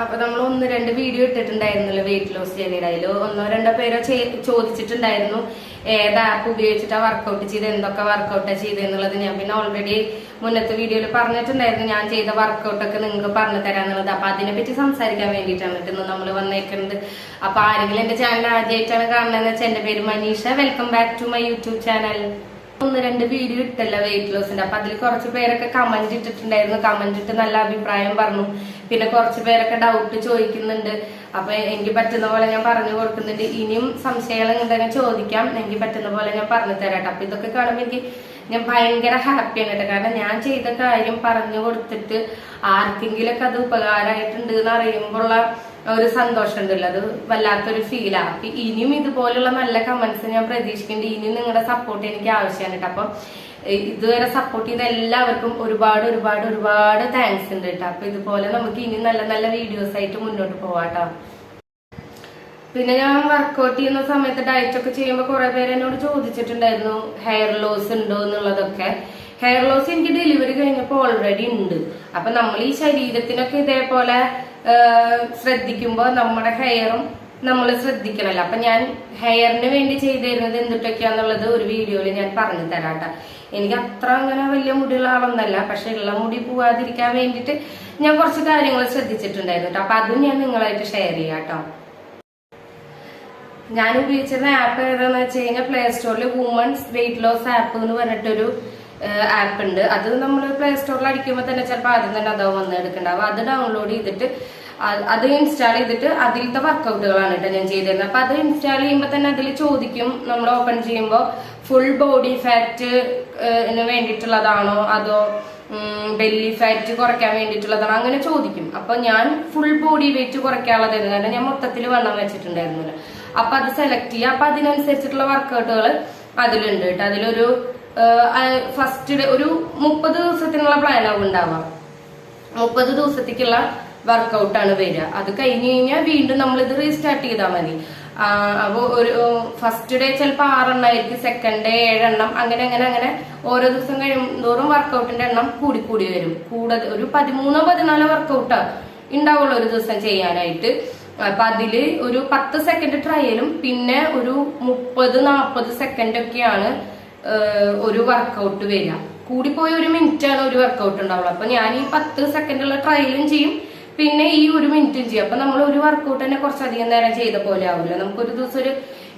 അപ്പൊ നമ്മൾ ഒന്ന് രണ്ട് വീഡിയോ ഇട്ടിട്ടുണ്ടായിരുന്നല്ലോ വെയിറ്റ് ലോസ് ജേണിയുടെ അതിൽ ഒന്നോ രണ്ടോ പേരോ ചോദിച്ചിട്ടുണ്ടായിരുന്നു ഏത് ആപ്പ് ഉപയോഗിച്ചിട്ടാ വർക്കൗട്ട് ചെയ്ത് എന്തൊക്കെ വർക്കൗട്ടാ ചെയ്തെന്നുള്ളത് ഞാൻ പിന്നെ ഓൾറെഡി മുന്നത്തെ വീഡിയോയിൽ പറഞ്ഞിട്ടുണ്ടായിരുന്നു ഞാൻ ചെയ്ത വർക്കൗട്ടൊക്കെ നിങ്ങൾക്ക് പറഞ്ഞു തരാന്നുള്ളത് അപ്പൊ അതിനെപ്പറ്റി സംസാരിക്കാൻ വേണ്ടിയിട്ടാണ് ഇന്ന് നമ്മൾ വന്നേക്കുന്നത്. അപ്പൊ ആരെങ്കിലും എന്റെ ചാനൽ ആദ്യമായിട്ടാണ് കാണുന്നതെന്ന് വെച്ചാൽ എന്റെ പേര് Manisha. Welcome back to my YouTube channel ഒന്ന് രണ്ട് വീഡിയോ ഇട്ടല്ല വെയിറ്റ് ലോസിന്റെ അപ്പൊ അതിൽ കുറച്ച് പേരൊക്കെ കമന്റ് ഇട്ടിട്ടുണ്ടായിരുന്നു. കമന്റ് ഇട്ട് നല്ല അഭിപ്രായം പറഞ്ഞു. പിന്നെ കുറച്ച് പേരൊക്കെ ഡൗട്ട് ചോദിക്കുന്നുണ്ട്. അപ്പൊ എനിക്ക് പറ്റുന്ന പോലെ ഞാൻ പറഞ്ഞു കൊടുക്കുന്നുണ്ട്. ഇനിയും സംശയങ്ങൾ ഉണ്ടെങ്കിൽ ചോദിക്കാം. എനിക്ക് പറ്റുന്ന പോലെ ഞാൻ പറഞ്ഞു തരാട്ടോ അപ്പൊ ഇതൊക്കെ കാണുമ്പോൾ എനിക്ക് ഞാൻ ഭയങ്കര ഹാപ്പിയാണ് കേട്ടോ. കാരണം ഞാൻ ചെയ്ത കാര്യം പറഞ്ഞു കൊടുത്തിട്ട് ആർക്കെങ്കിലൊക്കെ അത് ഉപകാരമായിട്ടുണ്ട് എന്ന് അറിയുമ്പോഴുള്ള ഒരു സന്തോഷം ഉണ്ടല്ലോ അത് വല്ലാത്തൊരു ഫീലാണ് അപ്പൊ ഇനിയും ഇതുപോലുള്ള നല്ല കമന്റ്സ് ഞാൻ പ്രതീക്ഷിക്കുന്നുണ്ട്. ഇനിയും നിങ്ങളുടെ സപ്പോർട്ട് എനിക്ക് ആവശ്യമാണ് കേട്ടോ. അപ്പൊ ഇതുവരെ സപ്പോർട്ട് ചെയ്ത എല്ലാവർക്കും ഒരുപാട് ഒരുപാട് ഒരുപാട് താങ്ക്സ് ഉണ്ട് കേട്ടോ. അപ്പൊ ഇതുപോലെ നമുക്ക് ഇനി നല്ല നല്ല വീഡിയോസ് ആയിട്ട് മുന്നോട്ട് പോവാട്ടോ പിന്നെ ഞാൻ വർക്കൗട്ട് ചെയ്യുന്ന സമയത്ത് ഡയറ്റ് ഒക്കെ ചെയ്യുമ്പോൾ കുറെ പേര് എന്നോട് ചോദിച്ചിട്ടുണ്ടായിരുന്നു ഹെയർ ലോസ് ഉണ്ടോ എന്നുള്ളതൊക്കെ. ഹെയർ ലോസ് എനിക്ക് ഡെലിവറി കഴിഞ്ഞപ്പോൾ ഓൾറെഡി ഉണ്ട്. അപ്പൊ നമ്മൾ ഈ ശരീരത്തിനൊക്കെ ഇതേപോലെ ശ്രദ്ധിക്കുമ്പോൾ നമ്മുടെ ഹെയറും നമ്മൾ ശ്രദ്ധിക്കണല്ലോ. അപ്പൊ ഞാൻ ഹെയറിന് വേണ്ടി ചെയ്തിരുന്നത് എന്തിട്ടൊക്കെയാന്നുള്ളത് ഒരു വീഡിയോയിൽ ഞാൻ പറഞ്ഞു തരാട്ടോ. എനിക്ക് അത്ര അങ്ങനെ വലിയ മുടിയുള്ള ആളൊന്നല്ല പക്ഷെ ഉള്ള മുടി പോവാതിരിക്കാൻ വേണ്ടിട്ട് ഞാൻ കുറച്ച് കാര്യങ്ങൾ ശ്രദ്ധിച്ചിട്ടുണ്ടായിരുന്നു കേട്ടോ അപ്പൊ അതും ഞാൻ നിങ്ങളായിട്ട് ഷെയർ ചെയ്യാം കേട്ടോ ഞാൻ ഉപയോഗിച്ചിരുന്ന ആപ്പ് ഏതാന്ന് വെച്ച് കഴിഞ്ഞാൽ പ്ലേ സ്റ്റോറിൽ വുമൺസ് വെയിറ്റ് ലോസ് ആപ്പ് എന്ന് പറഞ്ഞിട്ടൊരു ആപ്പ് ഉണ്ട്. അത് നമ്മൾ പ്ലേ സ്റ്റോറിൽ അടിക്കുമ്പോൾ തന്നെ ചിലപ്പോൾ ആദ്യം തന്നെ അതാവും വന്ന് എടുക്കണ്ടാവും അത് ഡൗൺലോഡ് ചെയ്തിട്ട് അത് ഇൻസ്റ്റാൾ ചെയ്തിട്ട് അതിലത്തെ വർക്കൗട്ടുകളാണ് കേട്ടോ ഞാൻ ചെയ്തിരുന്നത്. അപ്പൊ അത് ഇൻസ്റ്റാൾ ചെയ്യുമ്പോൾ തന്നെ അതിൽ ചോദിക്കും. നമ്മൾ ഓപ്പൺ ചെയ്യുമ്പോൾ ഫുൾ ബോഡി ഫാറ്റ് വേണ്ടിയിട്ടുള്ളതാണോ? അതോ ബെല്ലി ഫാറ്റ് കുറയ്ക്കാൻ വേണ്ടിയിട്ടുള്ളതാണോ? അങ്ങനെ ചോദിക്കും. അപ്പൊ ഞാൻ ഫുൾ ബോഡി വെയിറ്റ് കുറയ്ക്കാനുള്ളതായിരുന്നു. കാരണം ഞാൻ മൊത്തത്തിൽ വണ്ണം വെച്ചിട്ടുണ്ടായിരുന്നില്ല. അപ്പൊ അത് സെലക്ട് ചെയ്യുക അപ്പൊ അതിനനുസരിച്ചിട്ടുള്ള വർക്കൗട്ടുകൾ അതിലുണ്ട് കേട്ടോ. അതിലൊരു ഫസ്റ്റ് ഒരു മുപ്പത് ദിവസത്തിനുള്ള പ്ലാനാവും ഉണ്ടാവാം മുപ്പത് ദിവസത്തേക്കുള്ള വർക്കൗട്ടാണ് വരിക. അത് കഴിഞ്ഞ് കഴിഞ്ഞാൽ വീണ്ടും നമ്മൾ ഇത് റീസ്റ്റാർട്ട് ചെയ്താൽ മതി. അപ്പോൾ ഒരു ഫസ്റ്റ് ഡേ ചിലപ്പോൾ ആറെണ്ണമായിരിക്കും സെക്കൻഡ് ഡേ ഏഴെണ്ണം അങ്ങനെ അങ്ങനെ അങ്ങനെ ഓരോ ദിവസം കഴിയുന്തോറും വർക്കൗട്ടിന്റെ എണ്ണം കൂടി കൂടി വരും. കൂടുതൽ ഒരു പതിമൂന്നോ പതിനാലോ വർക്കൗട്ടാ ഉണ്ടാവുള്ളൂ ഒരു ദിവസം ചെയ്യാനായിട്ട്. അപ്പൊ അതിൽ ഒരു പത്ത് സെക്കൻഡ് ട്രയലും പിന്നെ ഒരു മുപ്പത് നാൽപ്പത് സെക്കൻഡ് ഒക്കെയാണ് ഒരു വർക്കൗട്ട് വരിക. കൂടിപ്പോയ ഒരു മിനിറ്റ് ആണ് ഒരു വർക്കൗട്ട് ഉണ്ടാവുള്ളൂ. അപ്പൊ ഞാൻ ഈ പത്ത് സെക്കൻഡുള്ള ട്രയലും ചെയ്യും. പിന്നെ ഈ ഒരു മിനിറ്റും ചെയ്യും. അപ്പൊ നമ്മൾ ഒരു വർക്കൗട്ട് തന്നെ കുറച്ചധികം നേരം ചെയ്ത പോലെ ആവില്ല നമുക്ക് ഒരു ദിവസം ഒരു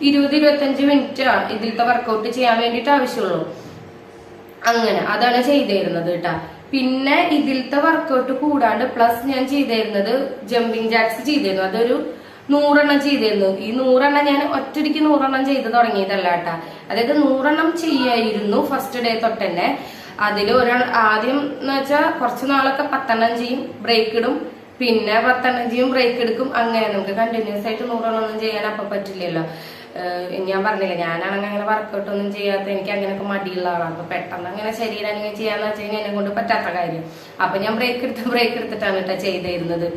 ഇരുപത് ഇരുപത്തഞ്ച് മിനിറ്റ് ഇതിലത്തെ വർക്കൗട്ട് ചെയ്യാൻ വേണ്ടിട്ട് ആവശ്യമുള്ളൂ. അങ്ങനെ അതാണ് ചെയ്തിരുന്നത് കേട്ടാ. പിന്നെ ഇതിലത്തെ വർക്കൗട്ട് കൂടാണ്ട് പ്ലസ് ഞാൻ ചെയ്തിരുന്നത് ജമ്പിങ് ജാക്സ് ചെയ്തിരുന്നു. അതൊരു നൂറെണ്ണം ചെയ്തിരുന്നു. ഈ നൂറെണ്ണം ഞാൻ ഒറ്റയ്ക്ക് നൂറെണ്ണം ചെയ്ത് തുടങ്ങിയതല്ല കേട്ടാ. അതായത് നൂറെണ്ണം ചെയ്യായിരുന്നു ഫസ്റ്റ് ഡേ തൊട്ട് തന്നെ അതിൽ ഒരാൾ ആദ്യം എന്ന് വെച്ചാൽ കുറച്ച് നാളൊക്കെ പത്തെണ്ണം ചെയ്യും ബ്രേക്ക് ഇടും. പിന്നെ പത്തെണ്ണം ചെയ്യും ബ്രേക്ക് എടുക്കും. അങ്ങനെ നമുക്ക് കണ്ടിന്യൂസ് ആയിട്ട് നൂറെണ്ണം ഒന്നും ചെയ്യാൻ അപ്പൊ പറ്റില്ലല്ലോ. ഞാൻ പറഞ്ഞില്ല ഞാനാണെങ്കിൽ അങ്ങനെ വർക്കൗട്ട് ഒന്നും ചെയ്യാത്ത എനിക്ക് അങ്ങനെയൊക്കെ മടിയുള്ള ആളാണ് അപ്പൊ പെട്ടെന്ന് അങ്ങനെ ശരീരം അങ്ങനെ ചെയ്യാന്ന് വെച്ച് എന്നെ കൊണ്ട് പറ്റാത്ത കാര്യം. അപ്പൊ ഞാൻ ബ്രേക്ക് എടുത്ത് ബ്രേക്ക് എടുത്തിട്ടാണ് കേട്ടോ ചെയ്തിരുന്നത്.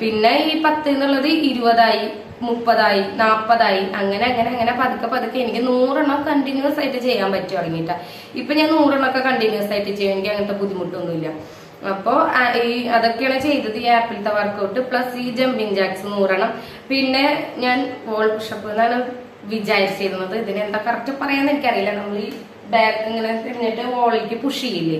പിന്നെ ഈ പത്ത് എന്നുള്ളത് ഇരുപതായി മുപ്പതായി നാപ്പതായി അങ്ങനെ അങ്ങനെ അങ്ങനെ പതുക്കെ പതുക്കെ എനിക്ക് നൂറെണ്ണം കണ്ടിന്യൂസ് ആയിട്ട് ചെയ്യാൻ പറ്റി തുടങ്ങിയിട്ടാ. ഇപ്പൊ ഞാൻ നൂറെണ്ണമൊക്കെ കണ്ടിന്യൂസ് ആയിട്ട് ചെയ്യും. എനിക്ക് അങ്ങനത്തെ ബുദ്ധിമുട്ടൊന്നുമില്ല. അപ്പോ ഈ അതൊക്കെയാണ് ചെയ്തത് ഈ ആപ്പിളത്തെ വർക്കൗട്ട് പ്ലസ് ഈ ജമ്പിങ് ജാക്സ് നൂറെണ്ണം. പിന്നെ ഞാൻ വോൾ പുഷപ്പ് എന്നാണ് വിചാരിച്ചിരുന്നത്. ഇതിനെന്താ കറക്റ്റ് പറയാന്ന് എനിക്കറിയില്ല. നമ്മൾ ഈ ബാക്ക് ഇങ്ങനെ തിരിഞ്ഞിട്ട് വോളിലേക്ക് പുഷ് ചെയ്യില്ലേ?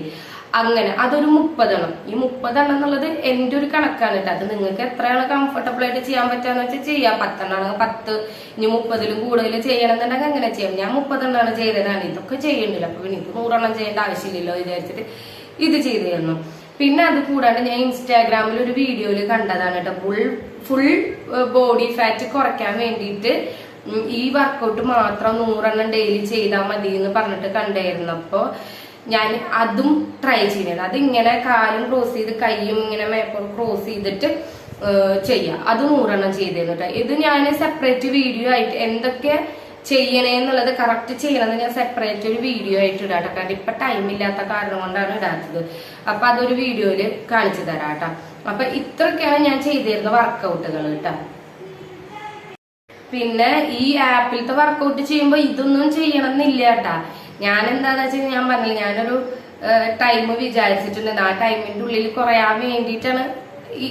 അങ്ങനെ അതൊരു മുപ്പതെണ്ണം. ഈ മുപ്പതെണ്ണം എന്നുള്ളത് എന്റെ ഒരു കണക്കാണ് കേട്ടോ. അത് നിങ്ങൾക്ക് എത്രയാണ് കംഫർട്ടബിൾ ആയിട്ട് ചെയ്യാൻ പറ്റാന്ന് വെച്ചാൽ ചെയ്യാം. പത്തെണ്ണാണെങ്കിൽ പത്ത് ഇനി മുപ്പതിലും കൂടുതൽ ചെയ്യണമെന്നുണ്ടെങ്കിൽ അങ്ങനെ ചെയ്യാം. ഞാൻ മുപ്പതെണ്ണമാണ് ചെയ്തതാണ്. ഇതൊക്കെ ചെയ്യണ്ടില്ല. അപ്പൊ എനിക്ക് നൂറെണ്ണം ചെയ്യേണ്ട ആവശ്യമില്ലല്ലോ വിചാരിച്ചിട്ട് ഇത് ചെയ്തിരുന്നു പിന്നെ അത് കൂടാണ്ട് ഞാൻ ഇൻസ്റ്റാഗ്രാമിൽ ഒരു വീഡിയോയിൽ കണ്ടതാണ് കേട്ടോ. ഫുൾ ഫുൾ ബോഡി ഫാറ്റ് കുറയ്ക്കാൻ വേണ്ടിയിട്ട് ഈ വർക്കൗട്ട് മാത്രം നൂറെണ്ണം ഡെയിലി ചെയ്താൽ മതി എന്ന് പറഞ്ഞിട്ട് കണ്ടായിരുന്നു. ഞാൻ അതും ട്രൈ ചെയ്യുന്നത് അത് ഇങ്ങനെ കാലും ക്രോസ് ചെയ്ത് കൈയും ഇങ്ങനെ മേപ്പോൾ ക്രോസ് ചെയ്തിട്ട് ചെയ്യുക ചെയ്യാം. അത് നൂറെണ്ണം ചെയ്തിരുന്നു കേട്ടോ. ഇത് ഞാൻ സെപ്പറേറ്റ് വീഡിയോ ആയിട്ട് എന്തൊക്കെ ചെയ്യണേ എന്നുള്ളത് കറക്റ്റ് ചെയ്യണമെന്ന് ഞാൻ സെപ്പറേറ്റ് ഒരു വീഡിയോ ആയിട്ട് ഇടാം കാരണം ഇപ്പൊ ടൈം ഇല്ലാത്ത കാരണം കൊണ്ടാണ് ഇടാത്തത്. അപ്പൊ അതൊരു വീഡിയോയിൽ കാണിച്ചു തരാം കേട്ടോ. ഇത്രയൊക്കെയാണ് ഞാൻ ചെയ്തിരുന്ന വർക്കൗട്ടുകൾ കേട്ടോ. പിന്നെ ഈ ആപ്പിലത്തെ വർക്കൗട്ട് ചെയ്യുമ്പോൾ ഇതൊന്നും ചെയ്യണമെന്നില്ല കേട്ടാ. ഞാൻ എന്താന്ന് വെച്ചാൽ ഞാൻ പറഞ്ഞില്ല ഞാനൊരു ടൈം വിചാരിച്ചിട്ടുണ്ട് ആ ടൈമിന്റെ ഉള്ളിൽ കുറയാൻ വേണ്ടിയിട്ടാണ്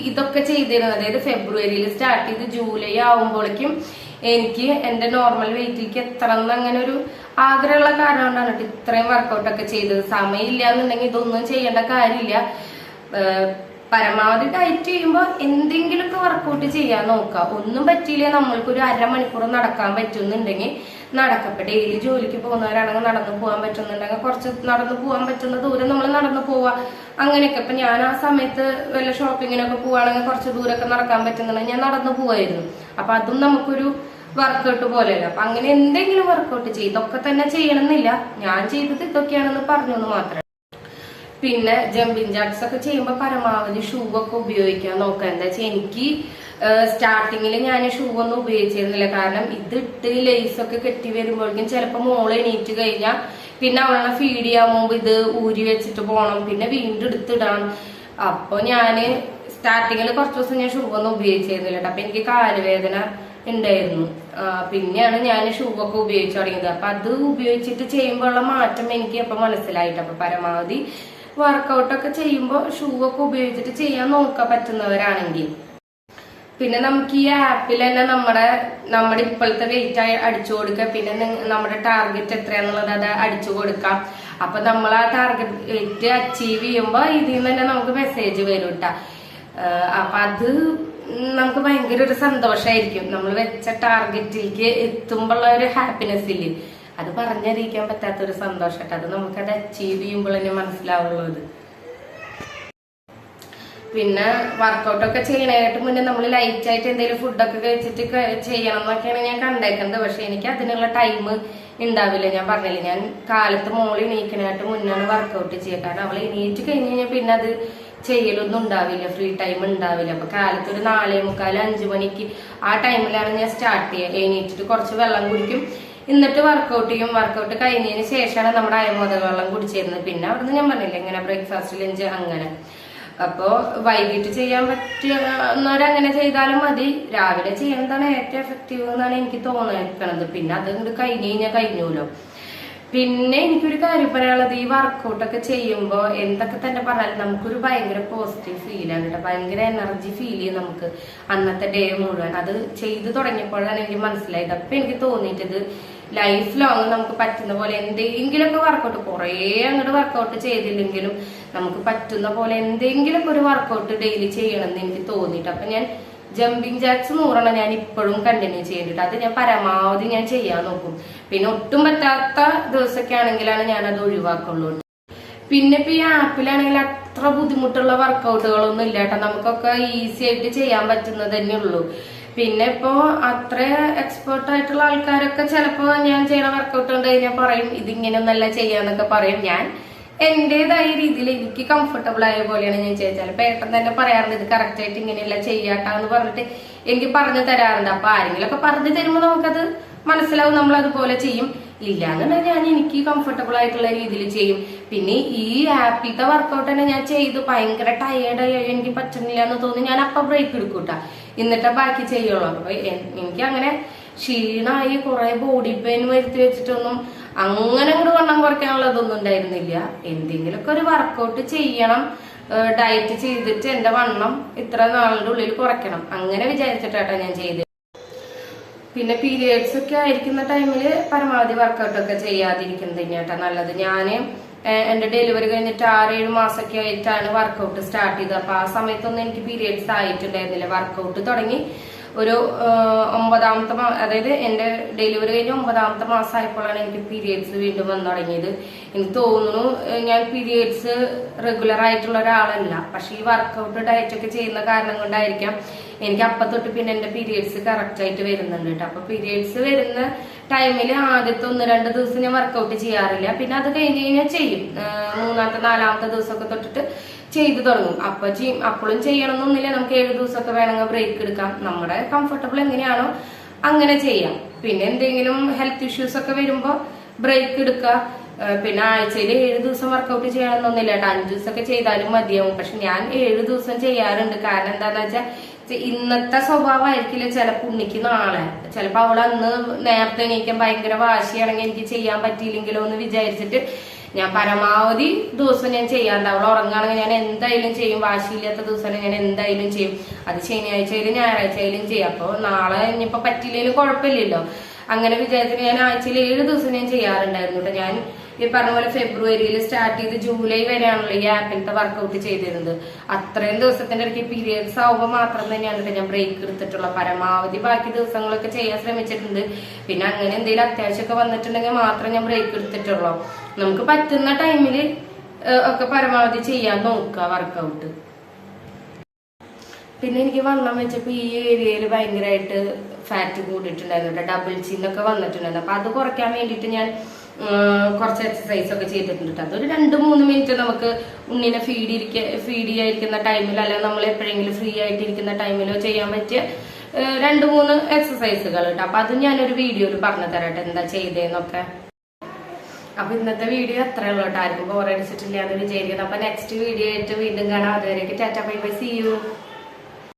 ഇതൊക്കെ ചെയ്തിരുന്നത്. അതായത് ഫെബ്രുവരിയിൽ സ്റ്റാർട്ട് ചെയ്ത് ജൂലൈ ആവുമ്പോഴേക്കും എനിക്ക് എന്റെ നോർമൽ വെയിറ്റിലേക്ക് എത്തണം അങ്ങനെ ഒരു ആഗ്രഹമുള്ള കാരണം കൊണ്ടാണ് കേട്ടോ ഇത്രയും വർക്കൗട്ട് ഒക്കെ ചെയ്തത്. സമയമില്ല എന്നുണ്ടെങ്കിൽ ഇതൊന്നും ചെയ്യേണ്ട കാര്യമില്ല. പരമാവധി ഡയറ്റ് ചെയ്യുമ്പോൾ എന്തെങ്കിലുമൊക്കെ വർക്കൗട്ട് ചെയ്യാൻ നോക്കുക. ഒന്നും പറ്റിയില്ല. നമ്മൾക്ക് ഒരു അരമണിക്കൂർ നടക്കാൻ പറ്റുന്നുണ്ടെങ്കിൽ നടക്കപ്പ. ഡെയിലി ജോലിക്ക് പോകുന്നവരാണെങ്കിൽ നടന്നു പോകാൻ പറ്റുന്നുണ്ടെങ്കിൽ കുറച്ച് നടന്നു പോകാൻ പറ്റുന്ന ദൂരം നമ്മൾ നടന്നു പോവാ. അങ്ങനെയൊക്കെ. ഇപ്പൊ ഞാൻ ആ സമയത്ത് വല്ല ഷോപ്പിങ്ങിനൊക്കെ പോവാണെങ്കിൽ കുറച്ച് ദൂരമൊക്കെ നടക്കാൻ പറ്റുന്നുണ്ടെങ്കിൽ ഞാൻ നടന്നു പോവായിരുന്നു. അപ്പൊ അതും നമുക്കൊരു വർക്കൗട്ട് പോലെയല്ല. അപ്പൊ അങ്ങനെ എന്തെങ്കിലും വർക്കൗട്ട് ചെയ്യും. ഇതൊക്കെ തന്നെ ചെയ്യണമെന്നില്ല. ഞാൻ ചെയ്തത് ഇതൊക്കെയാണെന്ന് പറഞ്ഞു എന്ന് മാത്രം. പിന്നെ ജമ്പിങ് ജാക്സ് ഒക്കെ ചെയ്യുമ്പോൾ പരമാവധി ഷൂ ഒക്കെ ഉപയോഗിക്കാൻ നോക്കുക. എന്താ വെച്ചാൽ എനിക്ക് സ്റ്റാർട്ടിങ്ങിൽ ഞാൻ ഷൂ ഒന്നും ഉപയോഗിച്ചിരുന്നില്ല. കാരണം ഇതിട്ട് ലേസ് ഒക്കെ കെട്ടി വരുമ്പോഴേക്കും ചിലപ്പോൾ മോൾ എണീറ്റ് കഴിഞ്ഞാൽ പിന്നെ അവളെ ഫീഡ് ചെയ്യാൻ മുമ്പ് ഇത് ഊരി വെച്ചിട്ട് പോകണം പിന്നെ വീണ്ടും എടുത്തിടണം അപ്പോൾ ഞാൻ സ്റ്റാർട്ടിങ്ങിൽ കുറച്ച് ദിവസം ഞാൻ ഷൂ ഒന്നും ഉപയോഗിച്ചിരുന്നില്ല കേട്ടോ അപ്പൊ എനിക്ക് കാലുവേദന ഉണ്ടായിരുന്നു. പിന്നെയാണ് ഞാൻ ഷൂ ഒക്കെ ഉപയോഗിച്ചു തുടങ്ങിയത്. അപ്പൊ അത് ഉപയോഗിച്ചിട്ട് ചെയ്യുമ്പോഴുള്ള മാറ്റം എനിക്ക് അപ്പൊ മനസ്സിലായിട്ട്. അപ്പൊ പരമാവധി വർക്കൗട്ട് ഒക്കെ ചെയ്യുമ്പോൾ ഷൂ ഒക്കെ ഉപയോഗിച്ചിട്ട് ചെയ്യാൻ നോക്കാൻ പറ്റുന്നവരാണെങ്കിൽ. പിന്നെ നമുക്ക് ഈ ആപ്പിൽ തന്നെ നമ്മുടെ നമ്മുടെ ഇപ്പോഴത്തെ വെയിറ്റ് അടിച്ചു കൊടുക്കുക. പിന്നെ നമ്മുടെ ടാർഗറ്റ് എത്രയാന്നുള്ളത് അത് അടിച്ചു കൊടുക്കാം. അപ്പൊ നമ്മൾ ആ ടാർഗറ്റ് അച്ചീവ് ചെയ്യുമ്പോൾ ഇതിൽ നിന്ന് തന്നെ നമുക്ക് മെസ്സേജ് വരും കേട്ടാ അപ്പൊ അത് നമുക്ക് ഭയങ്കര ഒരു സന്തോഷമായിരിക്കും നമ്മൾ വെച്ച ടാർഗറ്റിലേക്ക് എത്തുമ്പോഴുള്ള ഒരു ഹാപ്പിനെസ് ഇല്ലേ? അത് പറഞ്ഞറിയിക്കാൻ പറ്റാത്ത ഒരു സന്തോഷം കേട്ടോ അത് നമുക്കത് അച്ചീവ് ചെയ്യുമ്പോൾ തന്നെ മനസ്സിലാവുള്ളൂ പിന്നെ വർക്കൗട്ടൊക്കെ ചെയ്യണായിട്ട് മുന്നേ നമ്മൾ ലൈറ്റ് ആയിട്ട് എന്തെങ്കിലും ഫുഡൊക്കെ കഴിച്ചിട്ട് ചെയ്യണം എന്നൊക്കെയാണ് ഞാൻ കണ്ടേക്കുന്നത്. പക്ഷെ എനിക്ക് അതിനുള്ള ടൈം ഉണ്ടാവില്ല ഞാൻ പറഞ്ഞില്ല ഞാൻ കാലത്ത് മോൾ എണീക്കണായിട്ട് മുന്നാണ് വർക്കൗട്ട് ചെയ്യുക. കാരണം അവൾ എണീറ്റ് കഴിഞ്ഞ് കഴിഞ്ഞാൽ പിന്നെ അത് ചെയ്യലൊന്നും ഉണ്ടാവില്ല. ഫ്രീ ടൈം ഉണ്ടാവില്ല. അപ്പൊ കാലത്ത് ഒരു നാലേ മുക്കാൽ അഞ്ചു മണിക്ക് ആ ടൈമിലാണ് ഞാൻ സ്റ്റാർട്ട് ചെയ്യുക. എണീറ്റിട്ട് കുറച്ച് വെള്ളം കുടിക്കും. എന്നിട്ട് വർക്കൗട്ട് ചെയ്യും. വർക്കൗട്ട് കഴിഞ്ഞതിന് ശേഷമാണ് നമ്മുടെ അയമോദ വെള്ളം കുടിച്ചിരുന്നത്. പിന്നെ അവിടുന്ന് ഞാൻ പറഞ്ഞില്ല ഇങ്ങനെ ബ്രേക്ക്ഫാസ്റ്റ് ലഞ്ച് അങ്ങനെ. അപ്പോ വൈകിട്ട് ചെയ്യാൻ പറ്റുന്നവരങ്ങനെ ചെയ്താലും മതി. രാവിലെ ചെയ്യുന്നതാണ് ഏറ്റവും എഫക്റ്റീവ് എന്നാണ് എനിക്ക് തോന്നിയിരിക്കണത്. പിന്നെ അത് കൊണ്ട് കഴിഞ്ഞ് കഴിഞ്ഞാൽ കഴിഞ്ഞൂലോ. പിന്നെ എനിക്കൊരു കാര്യം പറയാനുള്ളത് ഈ വർക്കൗട്ടൊക്കെ ചെയ്യുമ്പോൾ എന്തൊക്കെ തന്നെ പറഞ്ഞാലും നമുക്കൊരു ഭയങ്കര പോസിറ്റീവ് ഫീൽ കേട്ടോ. ഭയങ്കര എനർജി ഫീൽ ചെയ്യും നമുക്ക്. അന്നത്തെ ഡേ മുഴുവൻ. അത് ചെയ്തു തുടങ്ങിയപ്പോഴാണ് എനിക്ക് മനസ്സിലായത്. അപ്പൊ എനിക്ക് തോന്നിയിട്ടത് ലൈഫ് ലോങ് നമുക്ക് പറ്റുന്ന പോലെ എന്തെങ്കിലുമൊക്കെ വർക്കൗട്ട് കുറേ അങ്ങോട്ട് വർക്കൗട്ട് ചെയ്തില്ലെങ്കിലും നമുക്ക് പറ്റുന്ന പോലെ എന്തെങ്കിലുമൊക്കെ ഒരു വർക്കൗട്ട് ഡെയിലി ചെയ്യണം എന്ന് എനിക്ക് തോന്നിയിട്ട്. അപ്പൊ ഞാൻ ജമ്പിങ് ജാക്സ് നൂറെണ്ണം ഞാൻ ഇപ്പോഴും കണ്ടിന്യൂ ചെയ്തിട്ട്. അത് ഞാൻ പരമാവധി ഞാൻ ചെയ്യാൻ നോക്കും. പിന്നെ ഒട്ടും പറ്റാത്ത ദിവസമൊക്കെ ആണെങ്കിലാണ് ഞാൻ അത് ഒഴിവാക്കുള്ളൂ. പിന്നെ ഇപ്പൊ ഈ ആപ്പിലാണെങ്കിൽ അത്ര ബുദ്ധിമുട്ടുള്ള വർക്കൗട്ടുകളൊന്നും ഇല്ല കേട്ടോ. നമുക്കൊക്കെ ഈസി ആയിട്ട് ചെയ്യാൻ പറ്റുന്നത് തന്നെ ഉള്ളൂ പിന്നെ ഇപ്പോ അത്ര എക്സ്പേർട്ട് ആയിട്ടുള്ള ആൾക്കാരൊക്കെ ചിലപ്പോ ഞാൻ ചെയ്യണ വർക്കൗട്ട് ഉണ്ട് കഴിഞ്ഞാൽ പറയും ഇതിങ്ങനെയൊന്നല്ല ചെയ്യാന്നൊക്കെ പറയും. ഞാൻ എന്റേതായ രീതിയിൽ എനിക്ക് കംഫർട്ടബിൾ ആയ പോലെയാണ് ഞാൻ ചെയ്യുന്നത് ചിലപ്പോൾ ഏട്ടൻ തന്നെ പറയാറുണ്ട് ഇത് കറക്റ്റ് ആയിട്ട് ഇങ്ങനെയല്ല ചെയ്യാട്ടാന്ന് പറഞ്ഞിട്ട് എനിക്ക് പറഞ്ഞു തരാറുണ്ട്. അപ്പൊ ആരെങ്കിലുമൊക്കെ പറഞ്ഞു തരുമ്പോൾ നമുക്കത് മനസ്സിലാവും നമ്മൾ അതുപോലെ ചെയ്യും. ഇല്ല എന്നുണ്ടെങ്കിൽ ഞാൻ എനിക്ക് കംഫർട്ടബിൾ ആയിട്ടുള്ള രീതിയിൽ ചെയ്യും. പിന്നെ ഈ ആപ്പിലത്തെ വർക്കൗട്ട് തന്നെ ഞാൻ ചെയ്ത് ഭയങ്കര ടയേർഡായി എനിക്ക് പറ്റുന്നില്ല എന്ന് തോന്നി ഞാൻ അപ്പൊ ബ്രേക്ക് എടുക്കൂട്ടാ. എന്നിട്ടേ ബാക്കി ചെയ്യുള്ളൂ. അപ്പൊ എനിക്ക് അങ്ങനെ ക്ഷീണമായി കുറെ ബോഡി പെയിൻ വരുത്തി വെച്ചിട്ടൊന്നും അങ്ങനെ അങ്ങോട്ട് വണ്ണം കുറയ്ക്കാനുള്ളതൊന്നും ഉണ്ടായിരുന്നില്ല. എന്തെങ്കിലുമൊക്കെ ഒരു വർക്കൗട്ട് ചെയ്യണം. ഡയറ്റ് ചെയ്തിട്ട് എന്റെ വണ്ണം ഇത്ര നാളിന്റെ ഉള്ളിൽ കുറയ്ക്കണം. അങ്ങനെ വിചാരിച്ചിട്ടാട്ടോ ഞാൻ ചെയ്തത് പിന്നെ പീരിയഡ്സ് ഒക്കെ ആയിരിക്കുന്ന ടൈമിൽ പരമാവധി വർക്കൗട്ട് ഒക്കെ ചെയ്യാതിരിക്കുന്നത് തന്നെയാട്ടോ നല്ലത്. ഞാൻ എന്റെ ഡെലിവറി കഴിഞ്ഞിട്ട് ആറേഴ് മാസമൊക്കെ ആയിട്ടാണ് വർക്കൗട്ട് സ്റ്റാർട്ട് ചെയ്തത്. അപ്പൊ ആ സമയത്തൊന്നും എനിക്ക് പീരിയഡ്സ് ആയിട്ടുണ്ടായിരുന്നില്ല. വർക്കൗട്ട് തുടങ്ങി ഒരു ഒമ്പതാമത്തെ അതായത് എന്റെ ഡെലിവറി കഴിഞ്ഞ് ഒമ്പതാമത്തെ മാസമായപ്പോഴാണ് എനിക്ക് പീരിയഡ്സ് വീണ്ടും വന്നു തുടങ്ങിയത്. എനിക്ക് തോന്നുന്നു ഞാൻ പീരിയഡ്സ് റെഗുലർ ആയിട്ടുള്ള ഒരാളല്ല. പക്ഷെ ഈ വർക്കൗട്ട് ഡയറ്റ് ഒക്കെ ചെയ്യുന്ന കാരണം കൊണ്ടായിരിക്കാം എനിക്ക് അപ്പ തൊട്ട് പിന്നെ എന്റെ പീരിയഡ്സ് കറക്റ്റ് ആയിട്ട് വരുന്നുണ്ട് കേട്ടോ അപ്പൊ പീരിയഡ്സ് വരുന്ന ടൈമിൽ ആദ്യത്തെ ഒന്ന് രണ്ട് ദിവസം ഞാൻ വർക്കൗട്ട് ചെയ്യാറില്ല. പിന്നെ അത് കഴിഞ്ഞ് കഴിഞ്ഞാൽ ചെയ്യും. മൂന്നാമത്തെ നാലാമത്തെ ദിവസമൊക്കെ തൊട്ടിട്ട് ചെയ്തു തുടങ്ങും. അപ്പൊ ചെയ്യും അപ്പോഴും ചെയ്യണമെന്നൊന്നുമില്ല നമുക്ക് ഏഴ് ദിവസമൊക്കെ വേണമെങ്കിൽ ബ്രേക്ക് എടുക്കാം. നമ്മുടെ കംഫർട്ടബിൾ എങ്ങനെയാണോ അങ്ങനെ ചെയ്യാം. പിന്നെ എന്തെങ്കിലും ഹെൽത്ത് ഇഷ്യൂസ് ഒക്കെ വരുമ്പോൾ ബ്രേക്ക് എടുക്കുക. പിന്നെ ആഴ്ചയിൽ ഏഴ് ദിവസം വർക്കൗട്ട് ചെയ്യണമെന്നൊന്നുമില്ല കേട്ടോ അഞ്ചു ദിവസമൊക്കെ ചെയ്താലും മതിയാവും. പക്ഷെ ഞാൻ ഏഴ് ദിവസം ചെയ്യാറുണ്ട്. കാരണം എന്താന്ന് വെച്ചാൽ ഇന്നത്തെ സ്വഭാവമായിരിക്കില്ല ചിലപ്പോ ഉണ്ണിക്ക് നാളെ ചിലപ്പോ അവൾ അന്ന് നേരത്തെ എണീക്കാൻ ഭയങ്കര വാശിയാണെങ്കിൽ എനിക്ക് ചെയ്യാൻ പറ്റിയില്ലെങ്കിലോ എന്ന് വിചാരിച്ചിട്ട് ഞാൻ പരമാവധി ദിവസം ഞാൻ ചെയ്യാണ്ടാവുള്ളൂ ഉറങ്ങുകയാണെങ്കിൽ ഞാൻ എന്തായാലും ചെയ്യും. വാശിയില്ലാത്ത ദിവസം ഞാൻ എന്തായാലും ചെയ്യും. അത് ശനിയാഴ്ചയിലും ഞായറാഴ്ചയിലും ചെയ്യാം. അപ്പോൾ നാളെ ഇനിയിപ്പോൾ പറ്റില്ലെങ്കിലും കുഴപ്പമില്ലല്ലോ. അങ്ങനെ വിചാരിച്ചിട്ട് ഞാൻ ആഴ്ചയിൽ ഏഴ് ദിവസം ഞാൻ ചെയ്യാറുണ്ടായിരുന്നു കേട്ടോ. ഞാൻ ഈ പറഞ്ഞ പോലെ ഫെബ്രുവരിയിൽ സ്റ്റാർട്ട് ചെയ്ത് ജൂലൈ വരെയാണല്ലോ ഈ ആപ്പിലത്തെ വർക്കൗട്ട് ചെയ്തിരുന്നത്. അത്രയും ദിവസത്തിന്റെ ഇടയ്ക്ക് പീരിയഡ്സ് ആവുമ്പോൾ മാത്രം തന്നെയാണ് ഞാൻ ബ്രേക്ക് എടുത്തിട്ടുള്ള. പരമാവധി ബാക്കി ദിവസങ്ങളൊക്കെ ചെയ്യാൻ ശ്രമിച്ചിട്ടുണ്ട്. പിന്നെ അങ്ങനെ എന്തെങ്കിലും അത്യാവശ്യമൊക്കെ വന്നിട്ടുണ്ടെങ്കിൽ മാത്രം ഞാൻ ബ്രേക്ക് എടുത്തിട്ടുള്ളൂ. നമുക്ക് പറ്റുന്ന ടൈമിൽ ഒക്കെ പരമാവധി ചെയ്യാൻ നോക്കുക വർക്കൗട്ട് പിന്നെ എനിക്ക് വണ്ണം വെച്ചപ്പോ ഈ ഏരിയയിൽ ഭയങ്കരമായിട്ട് ഫാറ്റ് കൂടിയിട്ടുണ്ടായിരുന്നു ഡബിൾ ചിന്നൊക്കെ വന്നിട്ടുണ്ടായിരുന്നു. അപ്പൊ അത് കുറയ്ക്കാൻ വേണ്ടിയിട്ട് ഞാൻ കുറച്ച് എക്സസൈസ് ഒക്കെ ചെയ്തിട്ടുണ്ട്. കേട്ടോ അതൊരു രണ്ട് മൂന്ന് മിനിറ്റ് നമുക്ക് ഉണ്ണിനെ ഫീഡ് ഇരിക്ക ഫീഡ് ചെയ്യാതിരിക്കുന്ന ടൈമിൽ അല്ലെങ്കിൽ നമ്മൾ എപ്പോഴെങ്കിലും ഫ്രീ ആയിട്ടിരിക്കുന്ന ടൈമിലോ ചെയ്യാൻ പറ്റിയ രണ്ട് മൂന്ന് എക്സസൈസുകൾ കേട്ടോ അപ്പൊ അത് ഞാനൊരു വീഡിയോയിൽ പറഞ്ഞു തരട്ടെ എന്താ ചെയ്തേന്നൊക്കെ. അപ്പൊ ഇന്നത്തെ വീഡിയോ അത്രേ ഉള്ളൂ കേട്ടോ ആർക്കും ബോറടിച്ചിട്ടില്ല എന്ന് വിചാരിക്കുന്നു. അപ്പൊ നെക്സ്റ്റ് വീഡിയോ ആയിട്ട് വീണ്ടും കാണാം. അതുവരേക്ക് tata bye bye. See you